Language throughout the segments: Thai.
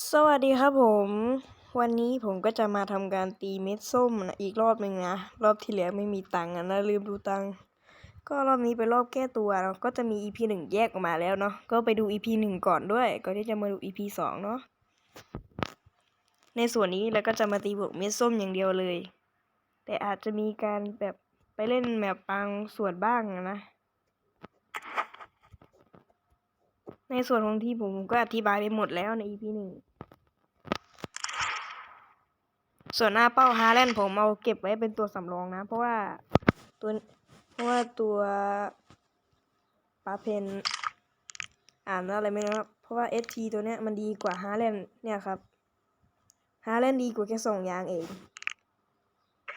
สวัสดีครับผม วันนี้ผมก็จะมาทำการตีเม็ดส้มนะอีกรอบหนึ่งนะ รอบที่แล้วไม่มีตังค์นะลืมดูตังค์ก็รอบนี้เป็นรอบแก้ตัวเนาะก็จะมี EP หนึ่งแยกออกมาแล้วเนาะก็ไปดู EP หนึ่งก่อนด้วยก่อนที่จะมาดู EP สองเนาะในส่วนนี้เราก็จะมาตีบวกเม็ดส้มอย่างเดียวเลย แต่อาจจะมีการแบบไปเล่นแมปบางส่วนบ้างนะ ในส่วนของที่ผมก็อธิบายไปหมดแล้วใน EP หนึ่ง ส่วนหน้าเป้าฮาแลนด์ผมเอาเก็บไว้เป็นตัวสำรองนะ เพราะว่าตัวเพราะว่าตัวปาเพนอ่านอะไรไม่รู้ครับ เพราะว่า ST ตัวเนี้ยมันดีกว่าฮาแลนด์เนี่ยครับฮาแลนด์ดีกว่าแค่สองอย่างเอง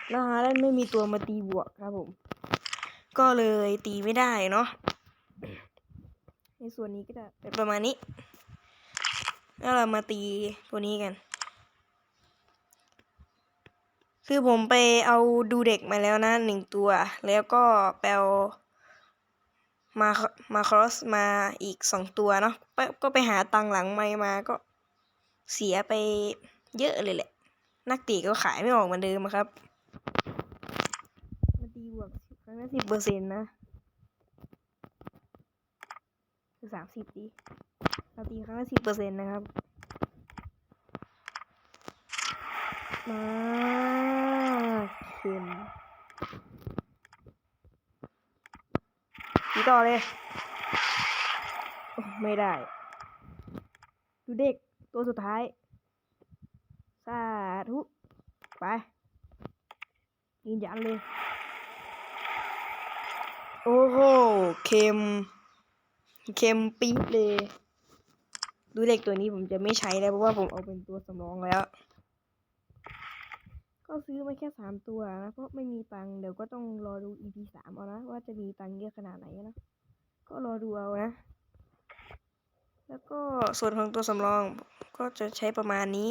แล้วฮาแลนด์ไม่มีตัวมาตีบวกครับผม ก็เลยตีไม่ได้เนาะ ส่วนนี้ก็จะเป็นประมาณนี้ แล้วเรามาตีตัวนี้กัน คือผมไปเอาดูเด็กมาแล้วนะหนึ่งตัว แล้วก็ไปเอามามาครอสมาอีกสองตัวเนาะไปก็ไปหาตังค์หลังไม่มาก็เสียไปเยอะเลยแหละ นักตีก็ขายไม่ออกเหมือนเดิมอะครับ มาตีบวกครั้งละสิบเปอร์เซ็นต์นะ คือสามสิบดี เราตีครั้งละสิบเปอร์เซ็นต์นะครับ มาเค็มตีต่อเลยโอ้ไม่ได้ ดูเด็กตัวสุดท้าย สาธุ ไปยืนยันเลย โอ้โหเค็ม เค็มปี๊ดเลย ดูเด็กตัวนี้ผมจะไม่ใช้แล้วเพราะว่าผมเอาเป็นตัวสำรองแล้ว ก็ซื้อมาแค่สามตัวนะเพราะไม่มีตังเดี๋ยวก็ต้องรอดู EP สามเอานะว่าจะมีตังเยอะขนาดไหนนะ ก็รอดูเอานะ แล้วก็ส่วนของตัวสำรองก็จะใช้ประมาณนี้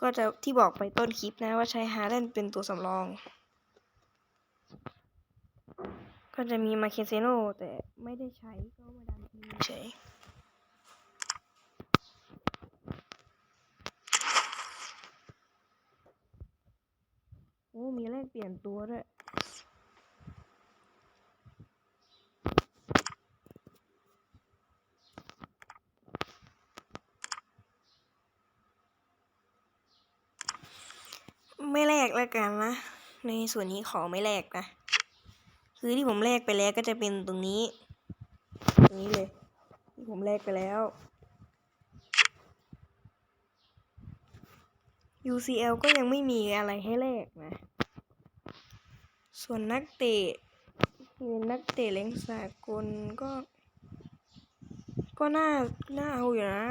ก็จะที่บอกไปต้นคลิปนะว่าใช้ฮาร์เดนเป็นตัวสำรอง ก็จะมีมาเคเซโนแต่ไม่ได้ใช้ก็มาดันทีมเฉยโอ้มีแลกเปลี่ยนตัวด้วยไม่แลกแล้วกันนะ ในส่วนนี้ขอไม่แลกนะ คือที่ผมแลกไปแล้วก็จะเป็นตรงนี้ ตรงนี้เลย ที่ผมแลกไปแล้ว UCL ก็ยังไม่มีอะไรให้แลกนะ ส่วนนักเตะมีนักเตะเล้งสากลก็ ก็น่า น่าเอาอยู่นะ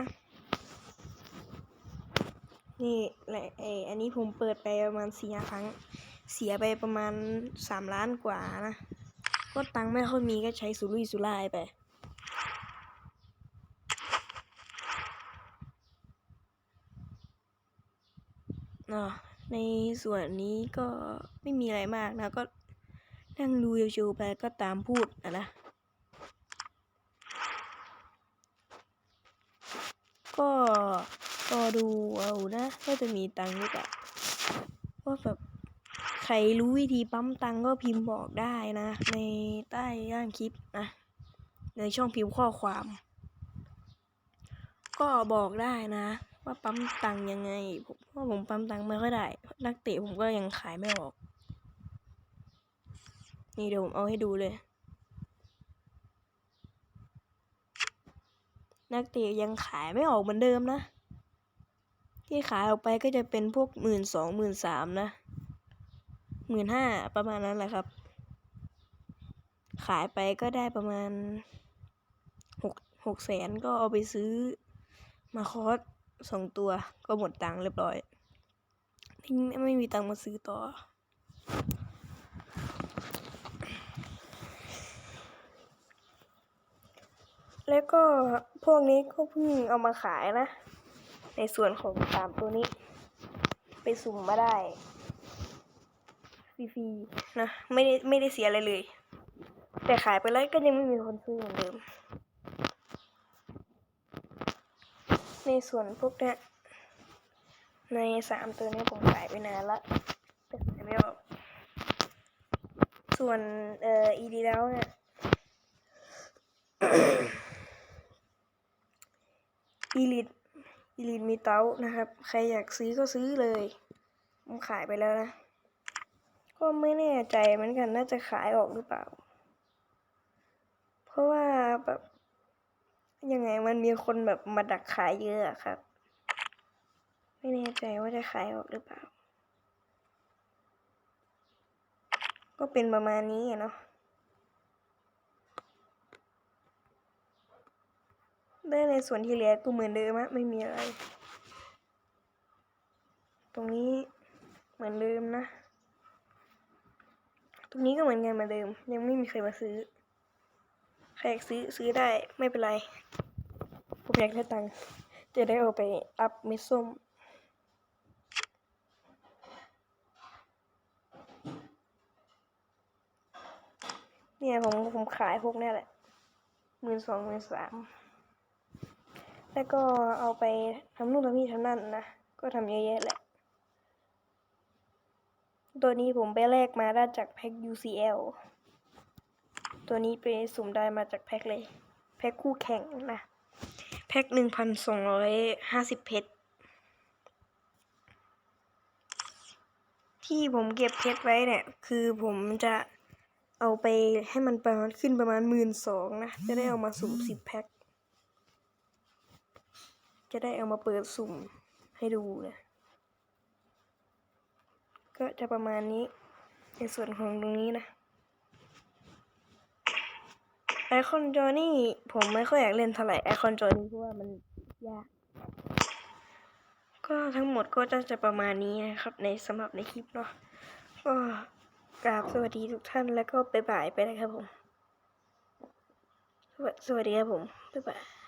นี่แหละไออันนี้ผมเปิดไปประมาณสี่ครั้ง เสียไปประมาณสามล้านกว่านะ ก็ตังไม่ค่อยมีก็ใช้สุรุ่ยสุร่ายไปเนาะในส่วนนี้ก็ไม่มีอะไรมากนะ ก็นั่งดูชิวๆไปก็ตามพูดอะนะ ก็รอดูเอานะว่าจะมีตังค์หรือเปล่าว่าแบบ รรู้วิธีปั๊มตังก็พิมพ์บอกได้นะ ในใต้ย่างคลิปนะ ในช่องพิมพ์ข้อความ ก็บอกได้นะ ว่าปั๊มตังยังไงผมเพราะผมปั๊มตังไม่ค่อยได้ นักเตะผมก็ยังขายไม่ออก นี่เดี๋ยวผมเอาให้ดูเลย นักเตะยังขายไม่ออกเหมือนเดิมนะ ที่ขายออกไปก็จะเป็นพวกหมื่นสองหมื่นสามนะ หมื่นห้าประมาณนั้นแหละครับ ขายไปก็ได้ประมาณหกหกแสนก็เอาไปซื้อมาคอสสองตัวก็หมดตังค์เรียบร้อยไม่ไม่มีตังค์มาซื้อต่อ แล้วก็พวกนี้ก็เพิ่งเอามาขายนะ ในส่วนของสามตัวนี้ ไปสุ่มมาได้ ฟรีๆนะไม่ได้ไม่ได้เสียอะไรเลย แต่ขายไปแล้วก็ยังไม่มีคนซื้อเหมือนเดิม ในส่วนพวกเนี้ยในสามตัวนี้ผมขายไปนานละแต่ขายไม่ออกส่วนเอ่ออีดีแล้วเนี่ยอีลิทอีลิทมีเต้านะครับ ใครอยากซื้อก็ซื้อเลย ผมขายไปแล้วนะ ก็ไม่แน่ใจเหมือนกันน่าจะขายออกหรือเปล่า เพราะว่าแบบยังไงมันมีคนแบบมาดักขายเยอะครับ ไม่แน่ใจว่าจะขายออกหรือเปล่า ก็เป็นประมาณนี้เนาะได้ในส่วนที่เหลือก็เหมือนเดิมอะไม่มีอะไร ตรงนี้เหมือนเดิมนะ ตรงนี้ก็เหมือนกันเหมือนเดิม ยังไม่มีใครมาซื้อ ใครอยากซื้อซื้อได้ไม่เป็นไร ผมอยากได้ตังค์จะได้เอาไปอัพม็ดส้มเนี่ยผมผมขายพวกนี้แหละหมื่นสองหมื่นสามแล้วก็เอาไปทำนู่นทำนี่ทำนั่นนะ ก็ทำเยอะแยะแหละ ตัวนี้ผมไปแลกมาได้จากแพ็ค UCL ตัวนี้ไปสุ่มได้มาจากแพ็คเลย แพ็คคู่แข่งนะ แพ็คหนึ่งพันสองร้อยห้าสิบเพชร ที่ผมเก็บเพชรไว้เนี่ย คือผมจะเอาไปให้มันประมาณขึ้นประมาณหมื่นสองนะ จะได้เอามาสุ่มสิบแพ็ค จะได้เอามาเปิดสุ่มให้ดูนะ ก็จะประมาณนี้ในส่วนของตรงนี้นะไอคอนจอนี่ผมไม่ค่อยอยากเล่นเท่าไหร่ไอคอนจอนี่เพราะว่ามันยาก ก็ทั้งหมดก็จะจะประมาณนี้นะครับ ในสำหรับในคลิปเนาะก็กราบสวัสดีทุกท่านแล้วก็บ๊ายบายไปนะครับผมสวัสสวัสดีครับผมบ๊ายบาย